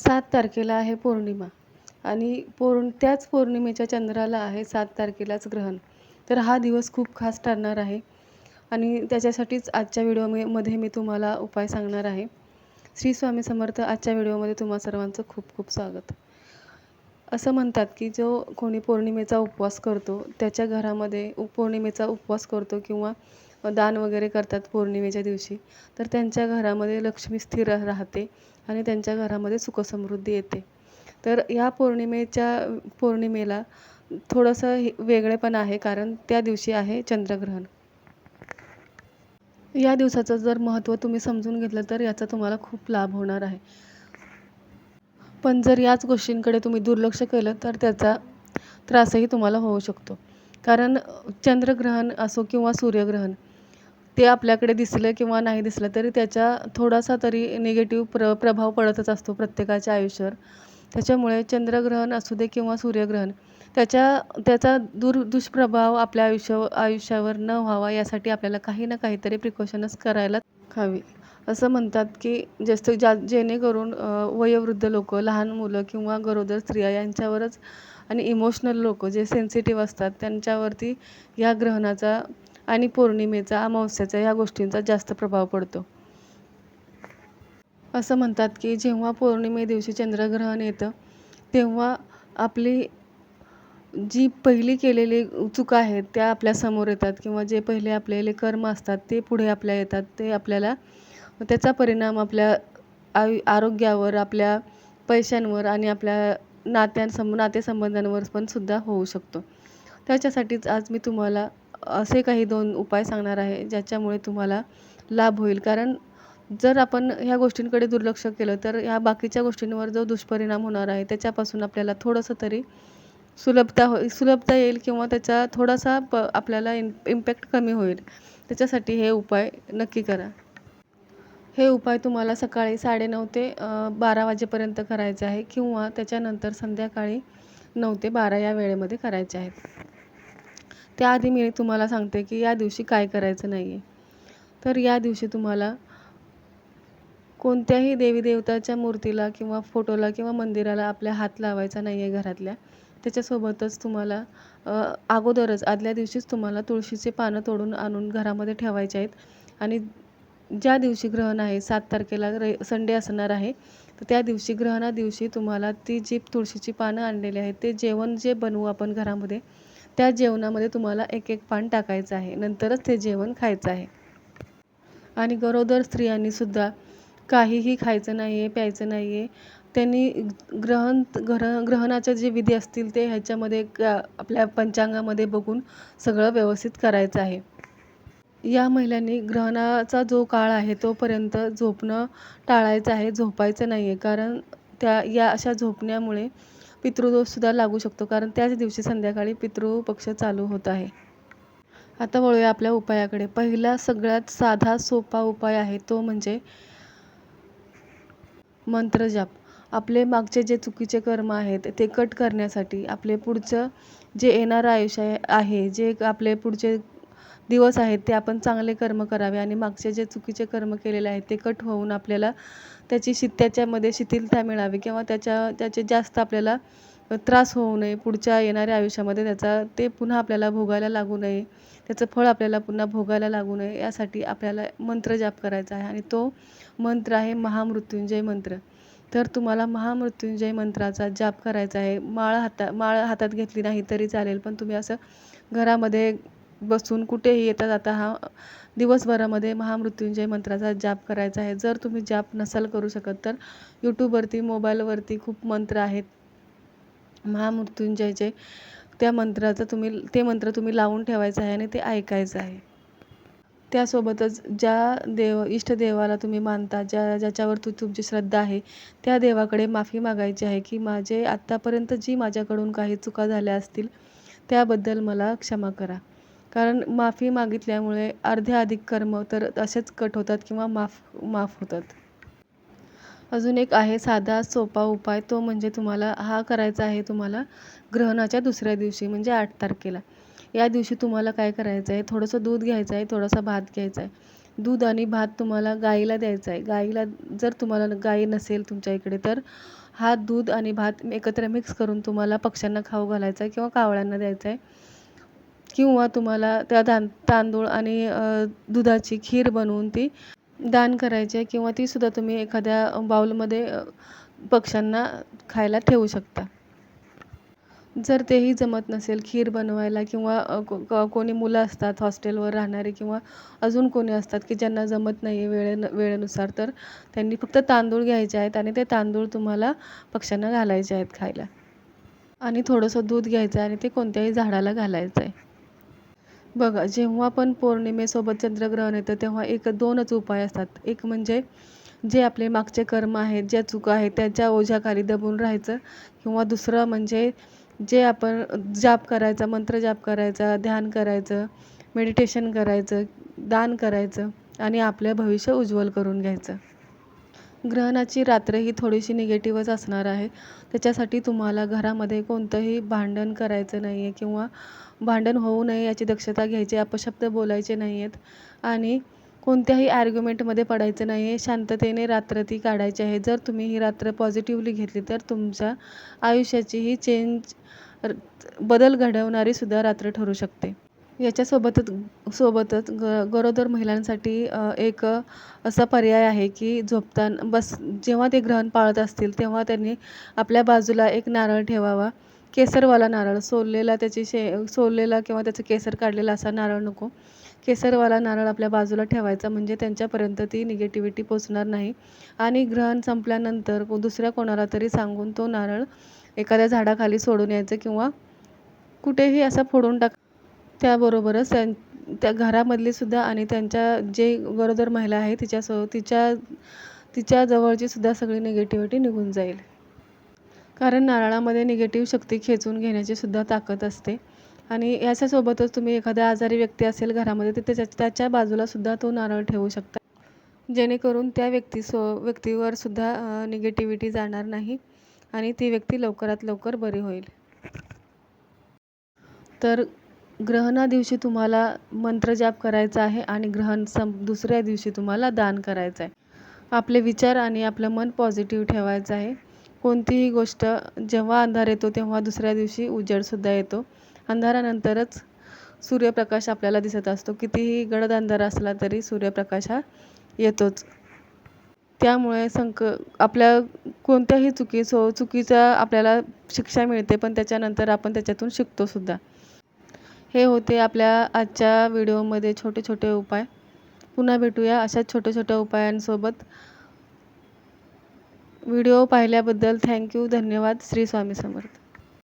सात तारखेला आहे पौर्णिमा आणि पौर्ण त्याच पौर्णिमेच्या चंद्राला आहे सात तारखेलाच ग्रहण. तर हा दिवस खूप खास ठरणार आहे आणि त्याच्यासाठीच आजच्या व्हिडिओमध्ये मी तुम्हाला उपाय सांगणार आहे. श्री स्वामी समर्थ आजच्या व्हिडिओमध्ये तुम्हा सर्वांचं खूप खूप स्वागत. असं म्हणतात की जो कोणी पौर्णिमेचा उपवास करतो त्याच्या घरामध्ये पौर्णिमेचा उपवास करतो किंवा दान वगैरे करतात पौर्णिमेच्या दिवशी. तर त्यांच्या घरामध्ये लक्ष्मी स्थिर राहते आणि त्यांच्या घरामध्ये सुखसमृद्धी येते. तर या पौर्णिमेच्या पौर्णिमेला थोडंसं हे वेगळेपण आहे कारण त्या दिवशी आहे चंद्रग्रहण. या दिवसाचं जर महत्त्व तुम्ही समजून घेतलं तर याचा तुम्हाला खूप लाभ होणार आहे. पण जर याच गोष्टींकडे तुम्ही दुर्लक्ष केलं तर त्याचा त्रासही तुम्हाला होऊ शकतो. कारण चंद्रग्रहण असो किंवा सूर्यग्रहण ते आपल्याकडे दिसलं किंवा नाही दिसलं तरी त्याचा थोडासा तरी निगेटिव्ह प्र प्रभाव पडतच असतो प्रत्येकाच्या आयुष्यावर. त्याच्यामुळे चंद्रग्रहण असू दे किंवा सूर्यग्रहण त्याच्या त्याचा दूर दुष्प्रभाव आपल्या आयुष्या आयुष्यावर न व्हावा यासाठी आपल्याला काही ना काहीतरी प्रिकॉशनच करायला हवी. असं म्हणतात की जास्त ज्या जेणेकरून वयोवृद्ध लोक लहान मुलं किंवा गरोदर स्त्रिया यांच्यावरच आणि इमोशनल लोक जे सेन्सिटिव्ह असतात त्यांच्यावरती या ग्रहणाचा आणि पौर्णिमेचा अमावस्याचा ह्या गोष्टींचा जास्त प्रभाव पडतो. असं म्हणतात की जेव्हा पौर्णिमे दिवशी चंद्रग्रहण येतं तेव्हा आपली जी पहिली केलेली चुका आहेत त्या आपल्यासमोर येतात किंवा जे पहिले आपलेले कर्म असतात ते पुढे आपल्या येतात ते आपल्याला त्याचा परिणाम आपल्या आयु आरोग्यावर आपल्या पैशांवर आणि आपल्या नात्यांसम नातेसंबंधांवर पण सुद्धा होऊ शकतो. त्याच्यासाठीच आज मी तुम्हाला असे काही दोन उपाय सांगणार आहे ज्याच्यामुळे तुम्हाला लाभ होईल. कारण जर आपण ह्या गोष्टींकडे दुर्लक्ष केलं तर ह्या बाकीच्या गोष्टींवर जो दुष्परिणाम होणार आहे त्याच्यापासून आपल्याला थोडंसं तरी सुलभता हो सुलभता येईल किंवा त्याचा थोडासा प आपल्याला इम इम्पॅक्ट कमी होईल. त्याच्यासाठी हे उपाय नक्की करा. हे उपाय तुम्हाला सकाळी साडेनऊ ते बारा वाजेपर्यंत करायचे आहे किंवा त्याच्यानंतर संध्याकाळी नऊ ते बारा या वेळेमध्ये करायचे आहेत. त्याआधी मी तुम्हाला सांगते की या दिवशी काय करायचं नाही आहे तर या दिवशी तुम्हाला कोणत्याही देवी देवताच्या मूर्तीला किंवा फोटोला किंवा मंदिराला आपल्या हात लावायचा नाही आहे घरातल्या. त्याच्यासोबतच तुम्हाला अगोदरच आदल्या दिवशीच तुम्हाला तुळशीचे पानं तोडून आणून घरामध्ये ठेवायचे आहेत. आणि ज्या दिवशी ग्रहण आहे सात तारखेला रे संडे असणार आहे तर त्या दिवशी ग्रहणा दिवशी तुम्हाला ती जी तुळशीची पानं आणलेली आहेत ते जेवण जे बनवू आपण घरामध्ये त्या जेवणामध्ये तुम्हाला एक एक पान टाकायचं आहे. नंतरच ते जेवण खायचं आहे. आणि गरोदर स्त्रियांनीसुद्धा काहीही खायचं नाही आहे प्यायचं नाही आहे त्यांनी ग्रहण ग्रह ग्रहणाच्या जे विधी असतील ते ह्याच्यामध्ये आपल्या पंचांगामध्ये बघून सगळं व्यवस्थित करायचं आहे. या महिलांनी ग्रहणाचा जो काळ आहे तोपर्यंत झोपणं टाळायचं आहे झोपायचं नाही आहे कारण त्या या अशा झोपण्यामुळे पितृदोषसुद्धा लागू शकतो कारण त्याच दिवशी संध्याकाळी पितृपक्ष चालू होत आहे. आता वळूया आपल्या उपायाकडे. पहिला सगळ्यात साधा सोपा उपाय आहे तो म्हणजे मंत्रजाप आपले मागचे जे चुकीचे कर्म आहेत ते कट करण्यासाठी आपले पुढचं जे येणारं आयुष्य आहे जे आपले पुढचे दिवस आहेत ते आपण चांगले कर्म करावे आणि मागचे जे चुकीचे कर्म केलेले आहेत ते कट होऊन आपल्याला त्याची शि त्याच्यामध्ये शिथिलता मिळावी किंवा त्याच्या त्याचे जास्त आपल्याला त्रास होऊ नये पुढच्या येणाऱ्या आयुष्यामध्ये त्याचा ते पुन्हा आपल्याला भोगायला लागू नये त्याचं फळ आपल्याला पुन्हा भोगायला लागू नये यासाठी आपल्याला मंत्र जाप करायचा आहे आणि तो मंत्र आहे महामृत्युंजय मंत्र. तर तुम्हाला महामृत्युंजय मंत्राचा जाप करायचा आहे. माळ हाता माळ हातात घेतली नाही तरी चालेल पण तुम्ही असं घरामध्ये बसून कुठेही येता जाता हा दिवसभरामध्ये महामृत्युंजय मंत्राचा जाप करायचा आहे. जर तुम्ही जाप नसाल करू शकत तर यूट्यूबवरती मोबाईलवरती खूप मंत्र आहेत. महामृत्युंजयचे त्या मंत्राचं तुम्ही ते मंत्र तुम्ही लावून ठेवायचं आहे आणि ते ऐकायचं आहे. त्यासोबतच ज्या देव इष्टदेवाला तुम्ही मानता ज्या ज्याच्यावर तू तुमची श्रद्धा आहे त्या देवाकडे माफी मागायची आहे की माझे आत्तापर्यंत जी माझ्याकडून काही चुका झाल्या असतील त्याबद्दल मला क्षमा करा. कारण माफी मागितल्यामुळे अर्धे अधिक कर्म तर असेच कट होतात किंवा माफ माफ होतात. अजून एक आहे साधा सोपा उपाय. तो म्हणजे तुम्हाला हा करायचा आहे तुम्हाला ग्रहणाच्या दुसऱ्या दिवशी म्हणजे आठ तारखेला. या दिवशी तुम्हाला काय करायचं आहे? थोडंसं दूध घ्यायचं आहे थोडासा भात घ्यायचा आहे. दूध आणि भात तुम्हाला गाईला द्यायचा आहे. गाईला जर तुम्हाला गाई नसेल तुमच्या इकडे तर हा दूध आणि भात एकत्र मिक्स करून तुम्हाला पक्ष्यांना खाऊ घालायचा आहे किंवा कावळ्यांना द्यायचा आहे. किंवा तुम्हाला त्या दान तांदूळ आणि दुधाची खीर बनवून ती दान करायची आहे किंवा तीसुद्धा तुम्ही एखाद्या बाऊलमध्ये पक्ष्यांना खायला ठेवू शकता. जर तेही जमत नसेल खीर बनवायला किंवा कोणी मुलं असतात हॉस्टेलवर राहणारे किंवा अजून कोणी असतात की ज्यांना जमत नाही आहे वेळे वेळेनुसार तर त्यांनी फक्त तांदूळ घ्यायचे आहेत आणि ते तांदूळ तुम्हाला पक्ष्यांना घालायचे आहेत खायला. आणि थोडंसं दूध घ्यायचं आहे आणि ते कोणत्याही झाडाला घालायचं आहे. बघा जेव्हा पण पौर्णिमेसोबत चंद्रग्रहण येतं तेव्हा एक दोनच उपाय असतात. एक म्हणजे जे आपले मागचे कर्म आहेत ज्या चुका आहेत त्याच्या ओझ्याखाली दबून राहायचं. किंवा दुसरं म्हणजे जे आपण जाप करायचा मंत्र जाप करायचा ध्यान करायचं मेडिटेशन करायचं दान करायचं आणि आपलं भविष्य उज्ज्वल करून घ्यायचं. ग्रहणाची रात्र ही थोडीशी निगेटिव्हच असणार आहे. त्याच्यासाठी तुम्हाला घरामध्ये कोणतंही भांडण करायचं नाही आहे किंवा भांडण होऊ नये याची दक्षता घ्यायची अपशब्द बोलायचे नाही आहेत आणि कोणत्याही आर्ग्युमेंटमध्ये पडायचं नाही आहे शांततेने रात्र ती काढायची आहे. जर तुम्ही ही रात्र पॉझिटिव्हली घेतली तर तुमच्या आयुष्याची ही चेंज बदल घडवणारी सुद्धा रात्र ठरू शकते. याच्यासोबतच सोबतच ग गरोदर महिलांसाठी एक असा पर्याय आहे की झोपताना बस जेव्हा ते ग्रहण पाळत असतील तेव्हा त्यांनी आपल्या बाजूला एक नारळ ठेवावा. केसरवाला नारळ सोललेला त्याची शे सोललेला किंवा त्याचं केसर काढलेला असा नारळ नको. केसरवाला नारळ आपल्या बाजूला ठेवायचा म्हणजे त्यांच्यापर्यंत ती निगेटिव्हिटी पोचणार नाही. आणि ग्रहण संपल्यानंतर दुसऱ्या कोणाला तरी सांगून तो नारळ एखाद्या झाडाखाली सोडून यायचं किंवा कुठेही असा फोडून टाक त्याबरोबरच त्यां त्या घरामधलीसुद्धा आणि त्यांच्या जे गरोदर महिला आहे तिच्यासो तिच्या तिच्या जवळचीसुद्धा सगळी निगेटिव्हिटी निघून जाईल. कारण नारळामध्ये निगेटिव्ह शक्ती खेचून घेण्याचीसुद्धा ताकद असते. आणि याच्यासोबतच तुम्ही एखाद्या आजारी व्यक्ती असेल घरामध्ये तर त्याच्या त्याच्या बाजूलासुद्धा तो नारळ ठेवू शकता. जेणेकरून त्या व्यक्तीसो व्यक्तीवर सुद्धा निगेटिव्हिटी जाणार नाही आणि ती व्यक्ती लवकरात लवकर बरी होईल. तर ग्रहणा दिवशी तुम्हाला मंत्रजाप करायचा आहे आणि ग्रहण सं दुसऱ्या दिवशी तुम्हाला दान करायचं आहे आपले विचार आणि आपलं मन पॉझिटिव्ह ठेवायचं आहे. कोणतीही गोष्ट जेव्हा अंधार येतो तेव्हा दुसऱ्या दिवशी उजेडसुद्धा येतो. अंधारानंतरच सूर्यप्रकाश आपल्याला दिसत असतो. कितीही गडद अंधार असला तरी सूर्यप्रकाश हा येतोच. त्यामुळे संक आपल्या कोणत्याही चुकी सो चुकीचा आपल्याला शिक्षा मिळते पण त्याच्यानंतर आपण त्याच्यातून शिकतोसुद्धा हे होते आपल्या आजच्या व्हिडिओमध्ये छोटे छोटे उपाय. पुन्हा भेटूया अशाच छोट्या छोट्या उपायांसोबत. व्हिडिओ पाहिल्याबद्दल थँक्यू धन्यवाद. श्री स्वामी समर्थ.